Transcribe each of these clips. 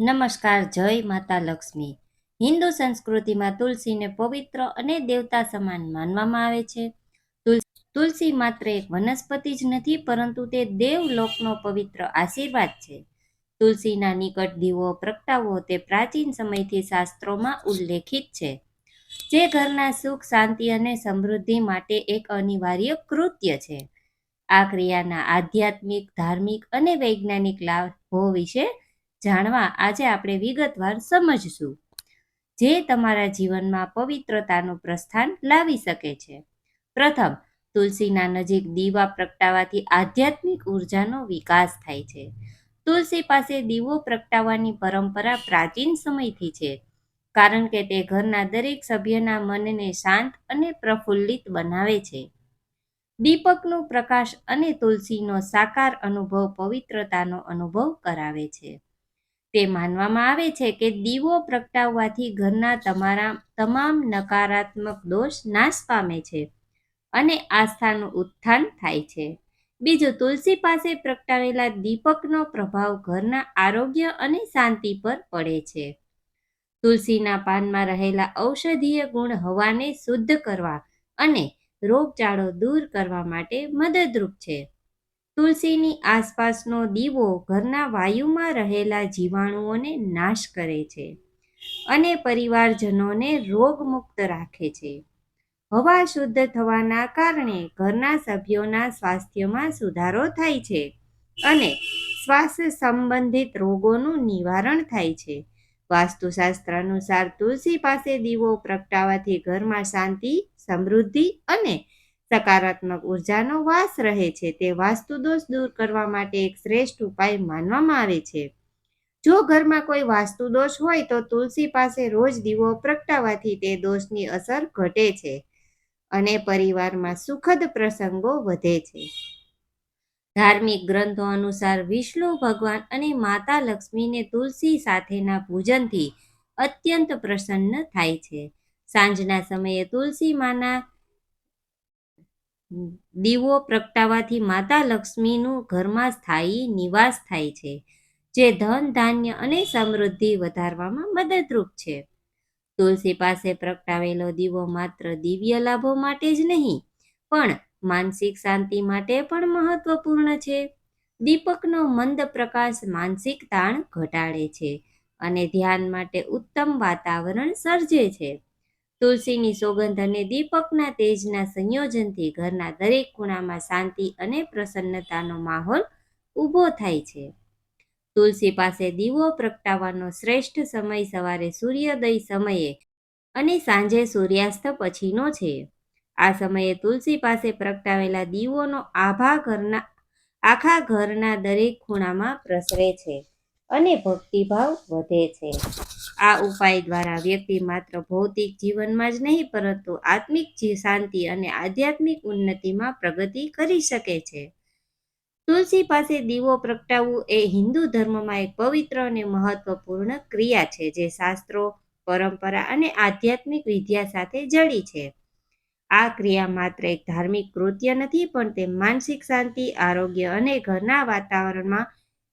નમસ્કાર, જય માતા લક્ષ્મી. હિન્દુ સંસ્કૃતિમાં તુલસીને પવિત્ર અને દેવતા સમાન માનવામાં આવે છે. તુલસી માત્ર એક વનસ્પતિ જ નથી, પરંતુ તે દેવલોકનો પવિત્ર આશીર્વાદ છે. તુલસીના નિકટ દીવો પ્રગટાવવો તે પ્રાચીન સમયથી શાસ્ત્રોમાં ઉલ્લેખિત છે. જે ઘરના સુખ, શાંતિ અને સમૃદ્ધિ માટે એક અનિવાર્ય કૃત્ય છે. આ ક્રિયાના આધ્યાત્મિક, ધાર્મિક અને વૈજ્ઞાનિક લાભો વિશે જાણવા આજે આપણે વિગતવાર સમજશું. જે તમારા જીવનમાં પવિત્રતાનું પ્રસ્થાન લાવી શકે છે. પ્રથમ, તુલસીના નજીક દીવા પ્રગટાવાથી આધ્યાત્મિક ઉર્જાનો વિકાસ થાય છે. તુલસી પાસે દીવો પ્રગટાવવાની પરંપરા પ્રાચીન સમયથી છે, કારણ કે તે ઘરના દરેક સભ્યના મનને શાંત અને પ્રફુલ્લિત બનાવે છે. દીપકનું પ્રકાશ અને તુલસીનો સાકાર અનુભવ પવિત્રતાનો અનુભવ કરાવે છે. તે માનવામાં આવે છે કે દીવો પ્રગટાવવાથી ઘરના તમારા તમામ નકારાત્મક દોષ નાશ પામે છે અને આસ્થાનું ઉત્થાન થાય છે. બીજું, તુલસી પાસે પ્રગટાવેલા દીપકનો પ્રભાવ ઘરના આરોગ્ય અને શાંતિ પર પડે છે. તુલસીના પાનમાં રહેલા ઔષધીય ગુણ હવાને શુદ્ધ કરવા અને રોગચાળો દૂર કરવા માટે મદદરૂપ છે. તુલસીની આસપાસનો દીવો ઘરના વાયુમાં રહેલા જીવાણુઓને નાશ કરે છે અને પરિવારજનોને રોગમુક્ત રાખે છે. હવા શુદ્ધ થવાના કારણે ઘરના સભ્યોના સ્વાસ્થ્યમાં સુધારો થાય છે અને શ્વાસ સંબંધિત રોગોનું નિવારણ થાય છે. વાસ્તુશાસ્ત્ર અનુસાર તુલસી પાસે દીવો પ્રગટાવાથી ઘરમાં શાંતિ, સમૃદ્ધિ અને સકારાત્મક ઉર્જાનો વાસ રહે છે તે વાસ્તુ દોષ દૂર કરવા માટે એક શ્રેષ્ઠ ઉપાય માનવામાં આવે છે. જો ઘરમાં કોઈ વાસ્તુ દોષ હોય તો તુલસી પાસે રોજ દીવો પ્રગટાવવાથી તે દોષની અસર ઘટે છે અને પરિવારમાં સુખદ પ્રસંગો વધે છે. ધાર્મિક ગ્રંથો અનુસાર વિષ્ણુ ભગવાન અને માતા લક્ષ્મીને તુલસી સાથેના પૂજનથી અત્યંત પ્રસન્ન થાય છે. સાંજના સમયે તુલસી માના દીવો પ્રગટાવવાથી માતા લક્ષ્મીનું ઘરમાં સ્થાયી નિવાસ થાય છે, જે ધન, ધાન્ય અને સમૃદ્ધિ વધારવામાં મદદરૂપ છે. તુલસી પાસે પ્રગટાવેલો દીવો માત્ર દિવ્ય લાભો માટે જ નહીં, પણ માનસિક શાંતિ માટે પણ મહત્વપૂર્ણ છે. દીપકનો મંદ પ્રકાશ માનસિક તાણ ઘટાડે છે અને ધ્યાન માટે ઉત્તમ વાતાવરણ સર્જે છે. તુલસીની સોગંધ અને દીપકના તેજના સંયોજનથી ઘરના દરેક ખૂણામાં શાંતિ અને પ્રસન્નતાનો માહોલ ઊભો થાય છે. તુલસી પાસે દીવો પ્રગટાવવાનો શ્રેષ્ઠ સમય સવારે સૂર્યોદય સમયે અને સાંજે સૂર્યાસ્ત પછીનો છે. આ સમયે તુલસી પાસે પ્રગટાવેલા દીવોનો આભા ઘરના, આખા ઘરના દરેક ખૂણામાં પ્રસરે છે અને ભક્તિભાવ વધે છે. આ ઉપાય દ્વારા વ્યક્તિ માત્ર ભૌતિક જીવનમાં જ નહીં, પરંતુ આત્મિક શાંતિ અને આધ્યાત્મિક ઉન્નતિમાં પ્રગતિ કરી શકે છે. તુલસી પાસે દીવો પ્રગટાવવું એ હિન્દુ ધર્મમાં એક પવિત્ર અને મહત્વપૂર્ણ ક્રિયા છે, જે શાસ્ત્રો, પરંપરા અને આધ્યાત્મિક વિદ્યા સાથે જડી છે. આ ક્રિયા માત્ર એક ધાર્મિક કૃત્ય નથી, પણ તે માનસિક શાંતિ, આરોગ્ય અને ઘરના વાતાવરણમાં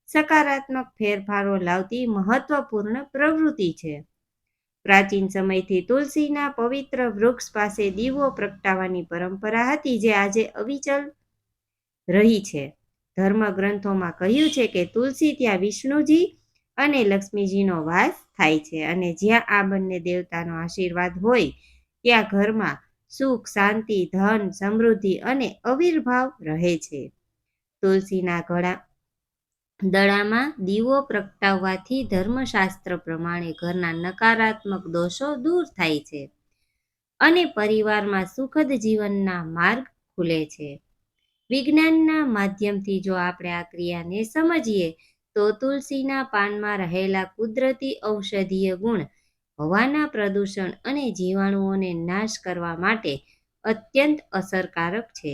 સકારાત્મક ફેરફારો લાવતી મહત્વપૂર્ણ પ્રવૃત્તિ છે. પ્રાચીન સમયથી તુલસીના પવિત્ર વૃક્ષ પાસે દીવો પ્રગટાવવાની પરંપરા હતી જે આજે અવિચલ રહી છે. ધર્મ ગ્રંથોમાં કહ્યું છે કે તુલસી ત્યાં વિષ્ણુજી અને લક્ષ્મીજીનો વાસ થાય છે અને જ્યાં આ બંને દેવતાનો આશીર્વાદ હોય, ત્યાં ઘરમાં સુખ, શાંતિ, ધન, સમૃદ્ધિ અને અવિર્ભાવ રહે છે. તુલસીના ગળા દડામાં દીવો પ્રગટાવવાથી ધર્મશાસ્ત્ર પ્રમાણે ઘરના નકારાત્મક દોષો દૂર થાય છે અને પરિવારમાં સુખદ જીવનના માર્ગ ખુલે છે. વિજ્ઞાનના માધ્યમથી જો આપણે આ ક્રિયાને સમજીએ, તો તુલસીના પાનમાં રહેલા કુદરતી ઔષધીય ગુણ હવાના પ્રદૂષણ અને જીવાણુઓને નાશ કરવા માટે અત્યંત અસરકારક છે.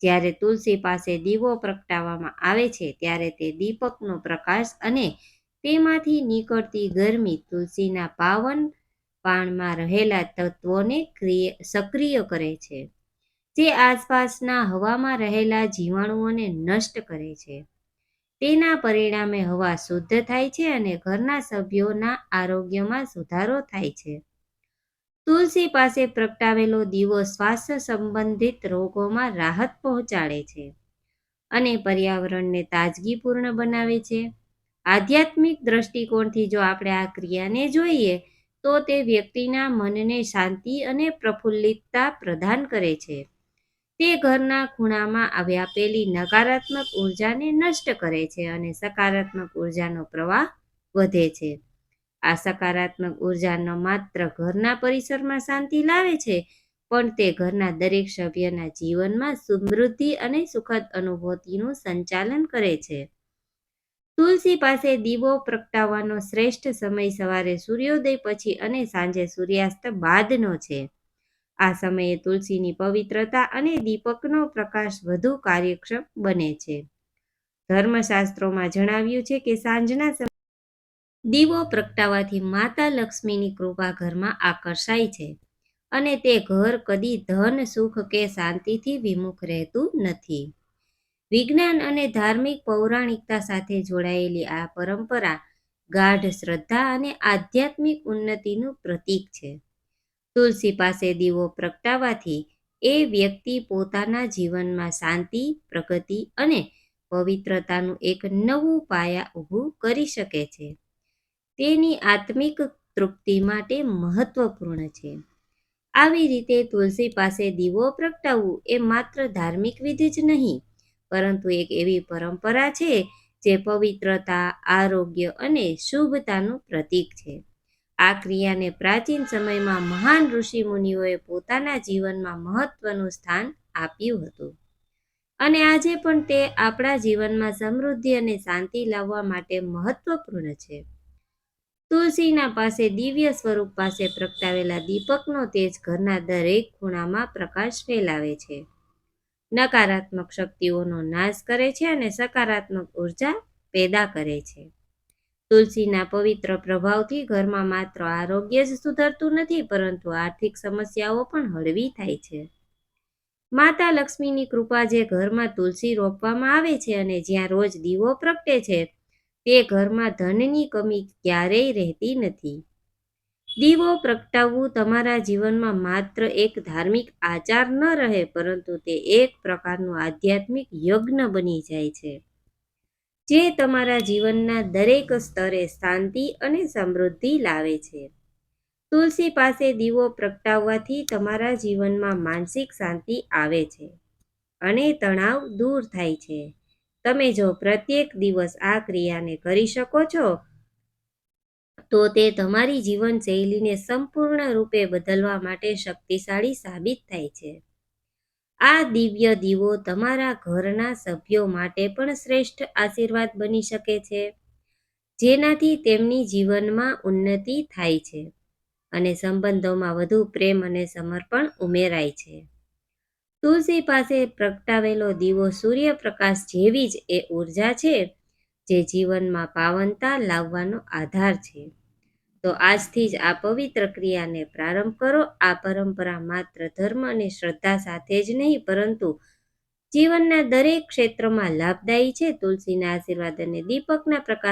જ્યારે તુલસી પાસે દીવો પ્રગટાવવામાં આવે છે, ત્યારે તે દીપકનો પ્રકાશ અને તેમાંથી નીકળતી ગરમી તુલસીના પાવન પાનમાં રહેલા તત્વોને ક્રિય- સક્રિય કરે છે. જે આસપાસના હવામાં રહેલા જીવાણુઓને નષ્ટ કરે છે. તેના પરિણામે હવા શુદ્ધ થાય છે અને ઘરના સભ્યોના આરોગ્યમાં સુધારો થાય છે. તુલસી પાસે પ્રગટાવેલો દીવો સ્વાસ્થ્ય સંબંધિત રોગોમાં રાહત પહોંચાડે છે અને પર્યાવરણને તાજગીપૂર્ણ બનાવે છે. આધ્યાત્મિક દ્રષ્ટિકોણથી જો આપણે આ ક્રિયાને જોઈએ, તો તે વ્યક્તિના મનને શાંતિ અને પ્રફુલ્લિતતા પ્રદાન કરે છે. તે ઘરના ખૂણામાં વ્યાપેલી નકારાત્મક ઉર્જાને નષ્ટ કરે છે અને સકારાત્મક ઉર્જાનો પ્રવાહ વધે છે. આ સકારાત્મક ઊર્જા ન માત્ર ઘરના પરિસરમાં શાંતિ લાવે છે, પણ તે ઘરના દરેક સભ્યના જીવનમાં સમૃદ્ધિ અને સુખદ અનુભૂતિનું સંચાલન કરે છે. તુલસી પાસે દીવો પ્રગટાવવાનો શ્રેષ્ઠ સમય સવારે સૂર્યોદય પછી અને સાંજે સૂર્યાસ્ત બાદનો છે. આ સમયે તુલસીની પવિત્રતા અને દીપકનો પ્રકાશ વધુ કાર્યક્ષમ બને છે. ધર્મશાસ્ત્રોમાં જણાવ્યું છે કે સાંજના દીવો પ્રગટાવાથી માતા લક્ષ્મીની કૃપા ઘરમાં આકર્ષાય છે અને તે ઘર કદી ધન, સુખ કે શાંતિથી વિમુખ રહેતું નથી. વિજ્ઞાન અને ધાર્મિક પૌરાણિકતા સાથે જોડાયેલી આ પરંપરા ગાઢ શ્રદ્ધા અને આધ્યાત્મિક ઉન્નતિનું પ્રતીક છે. તુલસી પાસે દીવો પ્રગટાવાથી એ વ્યક્તિ પોતાના જીવનમાં શાંતિ, પ્રગતિ અને પવિત્રતાનું એક નવું પાયા ઊભું કરી શકે છે. તેની આત્મિક તૃપ્તિ માટે મહત્વપૂર્ણ છે. આવી રીતે તુલસી પાસે દીવો પ્રગટાવવું એ માત્ર ધાર્મિક વિધિ જ નહીં, પરંતુ એક એવી પરંપરા છે જે પવિત્રતા, આરોગ્ય અને શુભતાનું પ્રતીક છે. આ ક્રિયાને પ્રાચીન સમયમાં મહાન ઋષિ મુનિઓએ પોતાના જીવનમાં મહત્વનું સ્થાન આપ્યું હતું. અને આજે પણ તે આપણા જીવનમાં સમૃદ્ધિ અને શાંતિ લાવવા માટે મહત્વપૂર્ણ છે. તુલસીના પાસે દિવ્ય સ્વરૂપ પાસે પ્રગટાવેલા દીપકનો તેજ ઘરના દરેક ખૂણામાં પ્રકાશ ફેલાવે છે. નકારાત્મક શક્તિઓનો નાશ કરે છે અને સકારાત્મક ઊર્જા પેદા કરે છે. તુલસીના પવિત્ર પ્રભાવથી ઘરમાં માત્ર આરોગ્ય જ સુધરતું નથી, પરંતુ આર્થિક સમસ્યાઓ પણ હળવી થાય છે. માતા લક્ષ્મીની કૃપા જે ઘરમાં તુલસી રોપવામાં આવે છે અને જ્યાં રોજ દીવો પ્રગટે છે તે ઘરમાં ધનની કમી ક્યારેય રહેતી નથી. દીવો પ્રગટાવવું તમારા જીવનમાં માત્ર એક ધાર્મિક આચાર ન રહે, પરંતુ તે એક પ્રકારનું આધ્યાત્મિક યજ્ઞ બની જાય છે. જે તમારા જીવનના દરેક સ્તરે શાંતિ અને સમૃદ્ધિ લાવે છે. તુલસી પાસે દીવો પ્રગટાવવાથી તમારા જીવનમાં માનસિક શાંતિ આવે છે અને તણાવ દૂર થાય છે. તમે જો પ્રત્યેક દિવસ આ ક્રિયાને કરી શકો છો, તો તે તમારી જીવનશૈલીને સંપૂર્ણ રૂપે બદલવા માટે શક્તિશાળી સાબિત થાય છે. આ દિવ્ય દીવો તમારા ઘરના સભ્યો માટે પણ શ્રેષ્ઠ આશીર્વાદ બની શકે છે, જેનાથી તેમની જીવનમાં ઉન્નતિ થાય છે અને સંબંધોમાં વધુ પ્રેમ અને સમર્પણ ઉમેરાય છે. તુલસી પાસે પ્રગટાવેલો દીવો સૂર્યપ્રકાશ જેવી જ એ ઊર્જા છે જે જીવનમાં પાવનતા લાવવાનો આધાર છે. તો આજથી જ આ પવિત્ર ક્રિયાને પ્રારંભ કરો. આ પરંપરા માત્ર ધર્મ અને શ્રદ્ધા સાથે જ નહીં, પરંતુ જીવનના દરેક ક્ષેત્રમાં લાભદાયી છે. તુલસીના આશીર્વાદ અને દીપકના પ્રકાશ